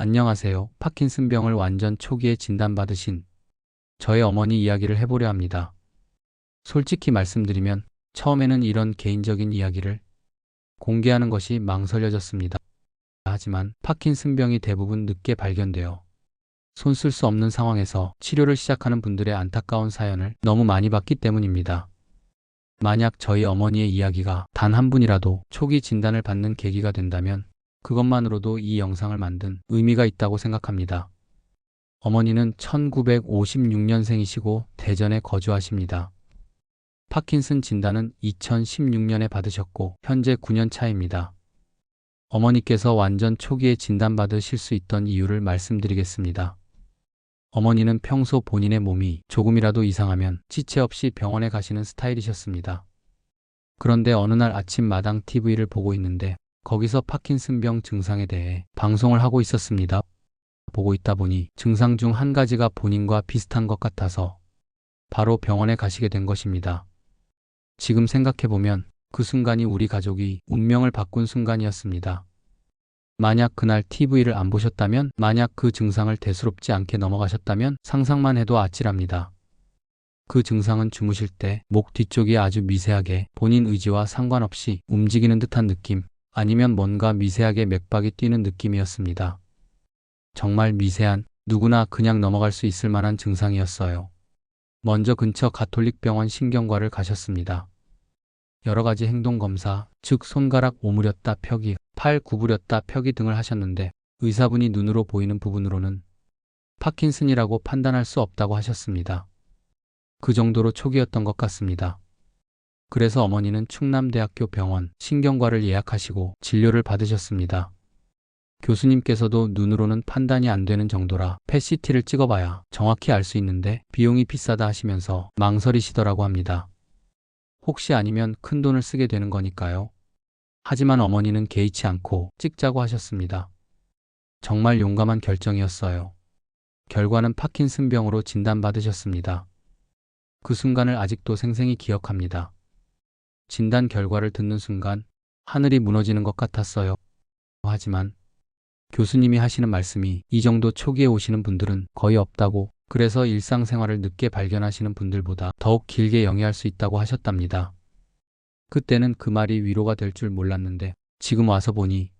안녕하세요. 파킨슨병을 완전 초기에 진단받으신 저의 어머니 이야기를 해보려 합니다. 솔직히 말씀드리면 처음에는 이런 개인적인 이야기를 공개하는 것이 망설여졌습니다. 하지만 파킨슨병이 대부분 늦게 발견되어 손쓸 수 없는 상황에서 치료를 시작하는 분들의 안타까운 사연을 너무 많이 봤기 때문입니다. 만약 저희 어머니의 이야기가 단 한 분이라도 초기 진단을 받는 계기가 된다면 그것만으로도 이 영상을 만든 의미가 있다고 생각합니다. 어머니는 1956년생이시고 대전에 거주하십니다. 파킨슨 진단은 2016년에 받으셨고 현재 9년 차입니다. 어머니께서 완전 초기에 진단받으실 수 있던 이유를 말씀드리겠습니다. 어머니는 평소 본인의 몸이 조금이라도 이상하면 지체 없이 병원에 가시는 스타일이셨습니다. 그런데 어느 날 아침 마당 TV를 보고 있는데 거기서 파킨슨병 증상에 대해 방송을 하고 있었습니다. 보고 있다 보니 증상 중 한 가지가 본인과 비슷한 것 같아서 바로 병원에 가시게 된 것입니다. 지금 생각해보면 그 순간이 우리 가족이 운명을 바꾼 순간이었습니다. 만약 그날 TV를 안 보셨다면, 만약 그 증상을 대수롭지 않게 넘어가셨다면 상상만 해도 아찔합니다. 그 증상은 주무실 때 목 뒤쪽이 아주 미세하게 본인 의지와 상관없이 움직이는 듯한 느낌, 아니면 뭔가 미세하게 맥박이 뛰는 느낌이었습니다. 정말 미세한, 누구나 그냥 넘어갈 수 있을 만한 증상이었어요. 먼저 근처 가톨릭 병원 신경과를 가셨습니다. 여러 가지 행동 검사, 즉 손가락 오므렸다 펴기, 팔 구부렸다 펴기 등을 하셨는데 의사분이 눈으로 보이는 부분으로는 파킨슨이라고 판단할 수 없다고 하셨습니다. 그 정도로 초기였던 것 같습니다. 그래서 어머니는 충남대학교 병원 신경과를 예약하시고 진료를 받으셨습니다. 교수님께서도 눈으로는 판단이 안 되는 정도라 펫CT를 찍어봐야 정확히 알 수 있는데 비용이 비싸다 하시면서 망설이시더라고 합니다. 혹시 아니면 큰 돈을 쓰게 되는 거니까요. 하지만 어머니는 개의치 않고 찍자고 하셨습니다. 정말 용감한 결정이었어요. 결과는 파킨슨병으로 진단받으셨습니다. 그 순간을 아직도 생생히 기억합니다. 진단 결과를 듣는 순간 하늘이 무너지는 것 같았어요. 하지만 교수님이 하시는 말씀이 이 정도 초기에 오시는 분들은 거의 없다고 그래서 일상생활을 늦게 발견하시는 분들보다 더욱 길게 영위할 수 있다고 하셨답니다. 그때는 그 말이 위로가 될 줄 몰랐는데 지금 와서 보니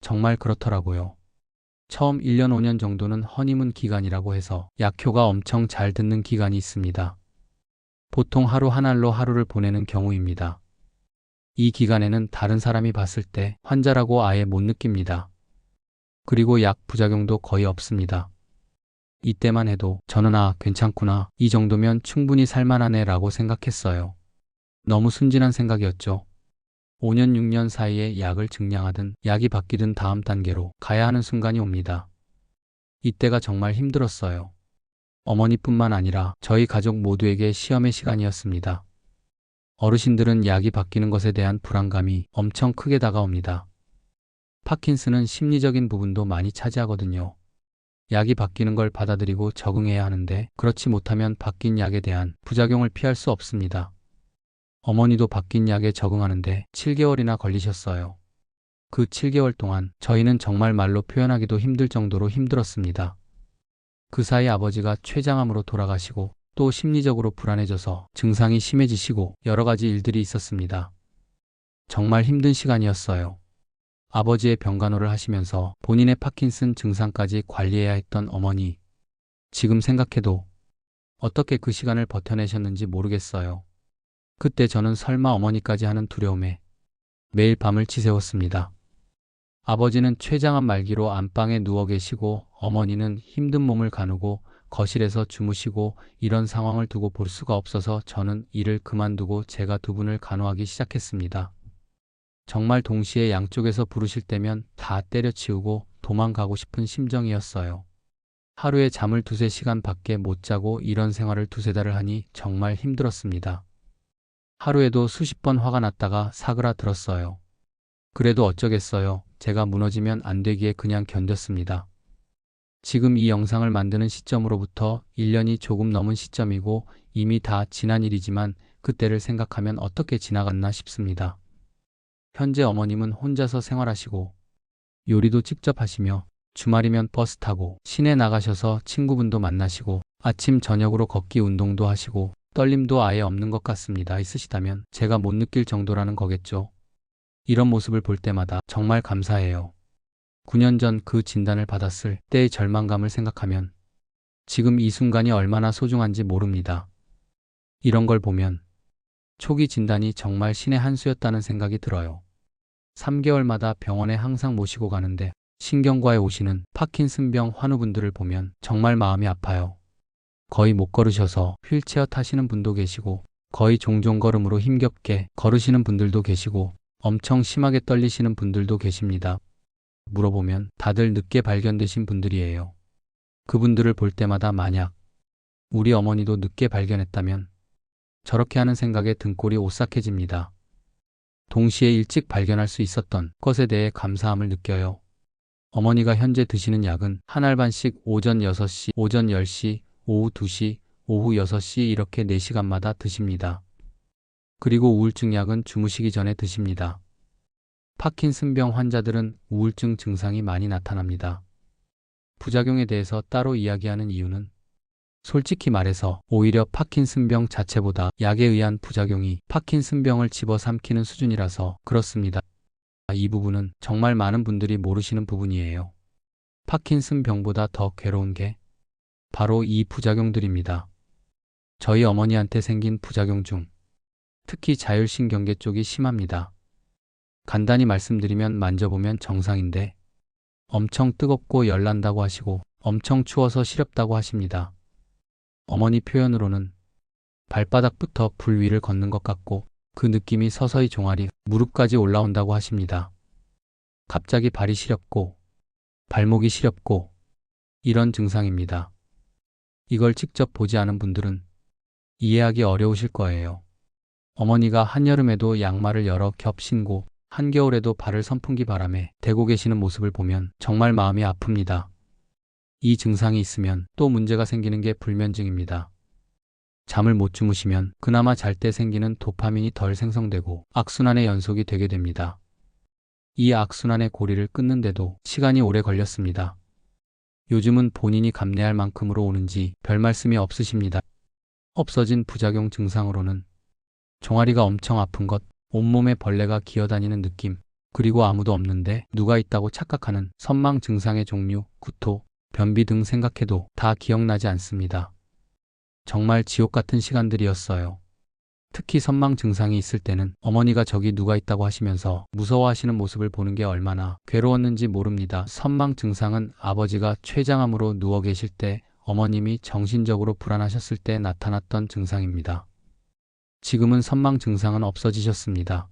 정말 그렇더라고요. 처음 1년 5년 정도는 허니문 기간이라고 해서 약효가 엄청 잘 듣는 기간이 있습니다. 보통 하루 한 알로 하루를 보내는 경우입니다. 이 기간에는 다른 사람이 봤을 때 환자라고 아예 못 느낍니다. 그리고 약 부작용도 거의 없습니다. 이때만 해도 저는 아, 괜찮구나. 이 정도면 충분히 살만하네 라고 생각했어요. 너무 순진한 생각이었죠. 5년, 6년 사이에 약을 증량하든 약이 바뀌든 다음 단계로 가야 하는 순간이 옵니다. 이때가 정말 힘들었어요. 어머니뿐만 아니라 저희 가족 모두에게 시험의 시간이었습니다. 어르신들은 약이 바뀌는 것에 대한 불안감이 엄청 크게 다가옵니다. 파킨슨은 심리적인 부분도 많이 차지하거든요. 약이 바뀌는 걸 받아들이고 적응해야 하는데 그렇지 못하면 바뀐 약에 대한 부작용을 피할 수 없습니다. 어머니도 바뀐 약에 적응하는데 7개월이나 걸리셨어요. 그 7개월 동안 저희는 정말 말로 표현하기도 힘들 정도로 힘들었습니다. 그 사이 아버지가 췌장암으로 돌아가시고 또 심리적으로 불안해져서 증상이 심해지시고 여러 가지 일들이 있었습니다. 정말 힘든 시간이었어요. 아버지의 병간호를 하시면서 본인의 파킨슨 증상까지 관리해야 했던 어머니. 지금 생각해도 어떻게 그 시간을 버텨내셨는지 모르겠어요. 그때 저는 설마 어머니까지 하는 두려움에 매일 밤을 지새웠습니다. 아버지는 췌장암 말기로 안방에 누워 계시고 어머니는 힘든 몸을 가누고 거실에서 주무시고 이런 상황을 두고 볼 수가 없어서 저는 일을 그만두고 제가 두 분을 간호하기 시작했습니다. 정말 동시에 양쪽에서 부르실 때면 다 때려치우고 도망가고 싶은 심정이었어요. 하루에 잠을 두세 시간 밖에 못 자고 이런 생활을 두세 달을 하니 정말 힘들었습니다. 하루에도 수십 번 화가 났다가 사그라들었어요. 그래도 어쩌겠어요. 제가 무너지면 안 되기에 그냥 견뎠습니다. 지금 이 영상을 만드는 시점으로부터 1년이 조금 넘은 시점이고 이미 다 지난 일이지만 그때를 생각하면 어떻게 지나갔나 싶습니다. 현재 어머님은 혼자서 생활하시고 요리도 직접 하시며 주말이면 버스 타고 시내 나가셔서 친구분도 만나시고 아침 저녁으로 걷기 운동도 하시고 떨림도 아예 없는 것 같습니다. 있으시다면 제가 못 느낄 정도라는 거겠죠. 이런 모습을 볼 때마다 정말 감사해요. 9년 전 그 진단을 받았을 때의 절망감을 생각하면 지금 이 순간이 얼마나 소중한지 모릅니다. 이런 걸 보면 초기 진단이 정말 신의 한 수였다는 생각이 들어요. 3개월마다 병원에 항상 모시고 가는데 신경과에 오시는 파킨슨병 환우분들을 보면 정말 마음이 아파요. 거의 못 걸으셔서 휠체어 타시는 분도 계시고 거의 종종 걸음으로 힘겹게 걸으시는 분들도 계시고 엄청 심하게 떨리시는 분들도 계십니다. 물어보면 다들 늦게 발견되신 분들이에요. 그분들을 볼 때마다 만약 우리 어머니도 늦게 발견했다면 저렇게 하는 생각에 등골이 오싹해집니다. 동시에 일찍 발견할 수 있었던 것에 대해 감사함을 느껴요. 어머니가 현재 드시는 약은 한 알반씩 오전 6시, 오전 10시, 오후 2시, 오후 6시 이렇게 4시간마다 드십니다. 그리고 우울증 약은 주무시기 전에 드십니다. 파킨슨병 환자들은 우울증 증상이 많이 나타납니다. 부작용에 대해서 따로 이야기하는 이유는 솔직히 말해서 오히려 파킨슨병 자체보다 약에 의한 부작용이 파킨슨병을 집어삼키는 수준이라서 그렇습니다. 이 부분은 정말 많은 분들이 모르시는 부분이에요. 파킨슨병보다 더 괴로운 게 바로 이 부작용들입니다. 저희 어머니한테 생긴 부작용 중 특히 자율신경계 쪽이 심합니다. 간단히 말씀드리면 만져보면 정상인데 엄청 뜨겁고 열난다고 하시고 엄청 추워서 시렵다고 하십니다. 어머니 표현으로는 발바닥부터 불 위를 걷는 것 같고 그 느낌이 서서히 종아리, 무릎까지 올라온다고 하십니다. 갑자기 발이 시렵고 발목이 시렵고 이런 증상입니다. 이걸 직접 보지 않은 분들은 이해하기 어려우실 거예요. 어머니가 한여름에도 양말을 여러 겹 신고 한겨울에도 발을 선풍기 바람에 대고 계시는 모습을 보면 정말 마음이 아픕니다. 이 증상이 있으면 또 문제가 생기는 게 불면증입니다. 잠을 못 주무시면 그나마 잘 때 생기는 도파민이 덜 생성되고 악순환의 연속이 되게 됩니다. 이 악순환의 고리를 끊는데도 시간이 오래 걸렸습니다. 요즘은 본인이 감내할 만큼으로 오는지 별 말씀이 없으십니다. 없어진 부작용 증상으로는 종아리가 엄청 아픈 것, 온몸에 벌레가 기어다니는 느낌, 그리고 아무도 없는데 누가 있다고 착각하는 선망 증상의 종류, 구토, 변비 등 생각해도 다 기억나지 않습니다. 정말 지옥 같은 시간들이었어요. 특히 선망 증상이 있을 때는 어머니가 저기 누가 있다고 하시면서 무서워하시는 모습을 보는 게 얼마나 괴로웠는지 모릅니다. 선망 증상은 아버지가 췌장암으로 누워 계실 때 어머님이 정신적으로 불안하셨을 때 나타났던 증상입니다. 지금은 선망 증상은 없어지셨습니다.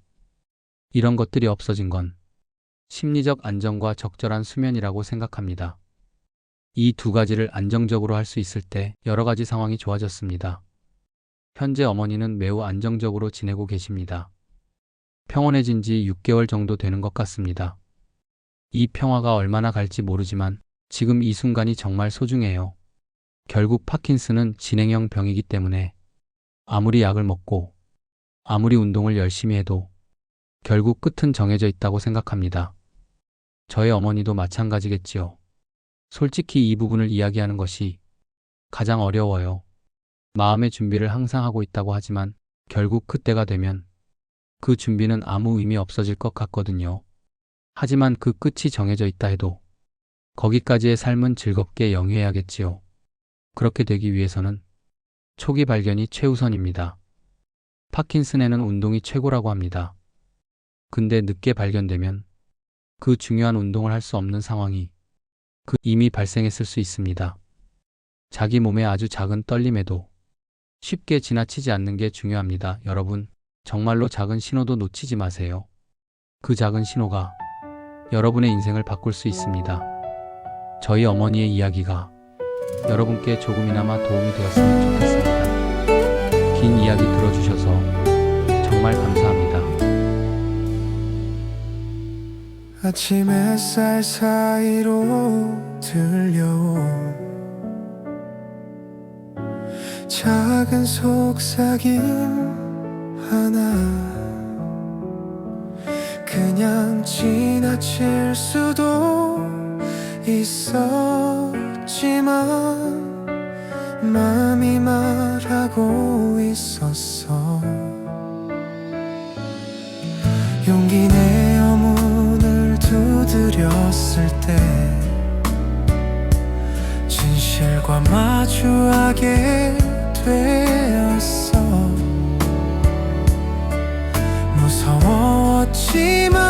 이런 것들이 없어진 건 심리적 안정과 적절한 수면이라고 생각합니다. 이 두 가지를 안정적으로 할 수 있을 때 여러 가지 상황이 좋아졌습니다. 현재 어머니는 매우 안정적으로 지내고 계십니다. 평온해진 지 6개월 정도 되는 것 같습니다. 이 평화가 얼마나 갈지 모르지만 지금 이 순간이 정말 소중해요. 결국 파킨슨은 진행형 병이기 때문에 아무리 약을 먹고 아무리 운동을 열심히 해도 결국 끝은 정해져 있다고 생각합니다. 저의 어머니도 마찬가지겠지요. 솔직히 이 부분을 이야기하는 것이 가장 어려워요. 마음의 준비를 항상 하고 있다고 하지만 결국 그때가 되면 그 준비는 아무 의미 없어질 것 같거든요. 하지만 그 끝이 정해져 있다 해도 거기까지의 삶은 즐겁게 영위해야겠지요. 그렇게 되기 위해서는 초기 발견이 최우선입니다. 파킨슨에는 운동이 최고라고 합니다. 근데 늦게 발견되면 그 중요한 운동을 할 수 없는 상황이 그 이미 발생했을 수 있습니다. 자기 몸의 아주 작은 떨림에도 쉽게 지나치지 않는 게 중요합니다. 여러분, 정말로 작은 신호도 놓치지 마세요. 그 작은 신호가 여러분의 인생을 바꿀 수 있습니다. 저희 어머니의 이야기가 여러분께 조금이나마 도움이 되었으면 좋겠습니다. 긴 이야기 들어주셔서 정말 감사합니다. 아침 햇살 사이로 들려온 작은 속삭임 하나 그냥 지나칠 수도 있었지만 마음이 말하고 있었어. 용기 내어 문을 두드렸을 때 진실과 마주하게 되었어. 무서웠지만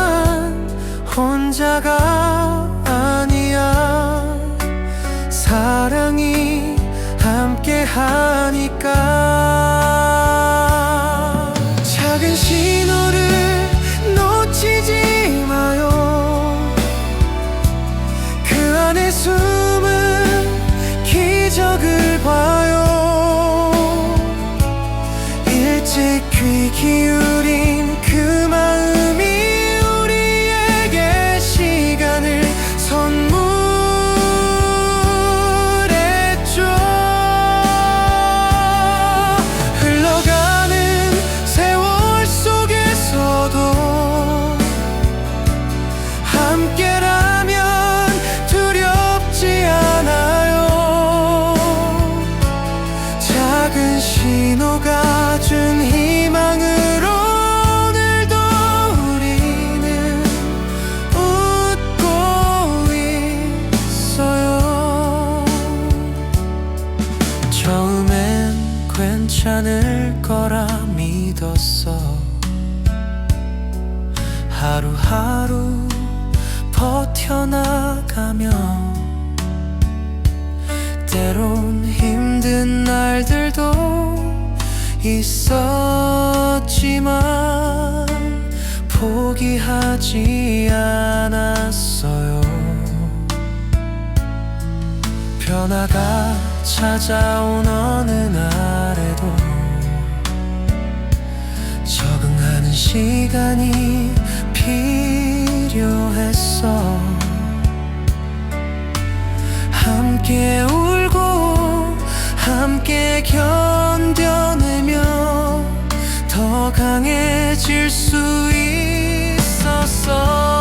포기하지 않았어요. 변화가 찾아온 어느 날에도 적응하는 시간이 필요했어. 함께 울고 함께 견뎌내며 더 강해질 수 있어 So. soul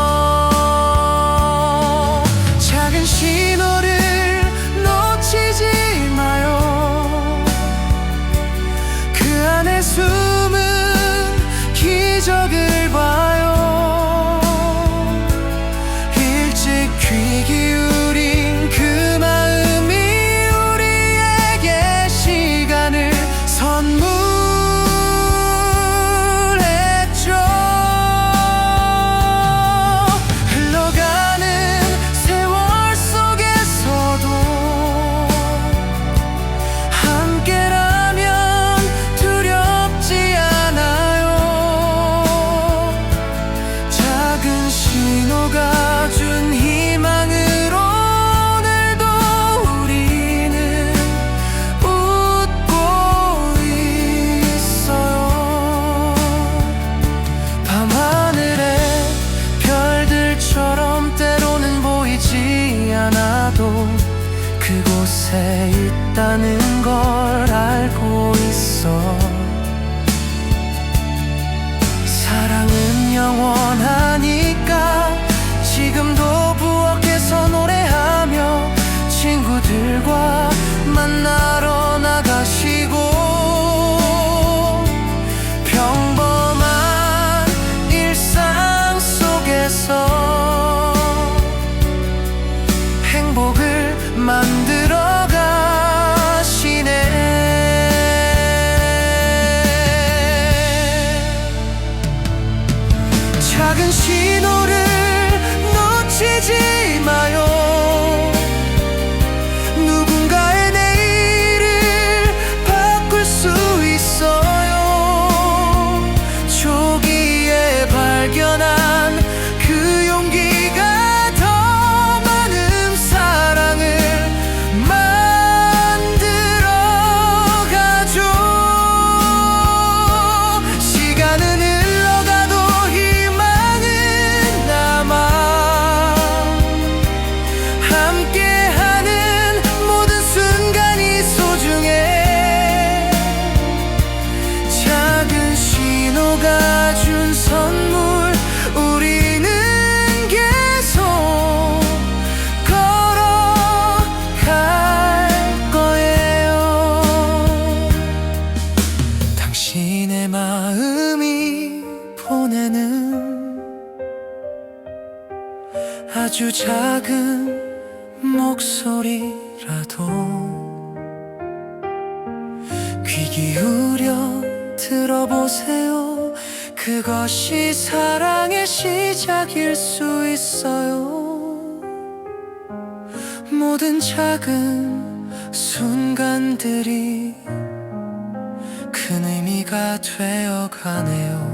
아주 작은 목소리라도 귀 기울여 들어보세요. 그것이 사랑의 시작일 수 있어요. 모든 작은 순간들이 큰 의미가 되어 가네요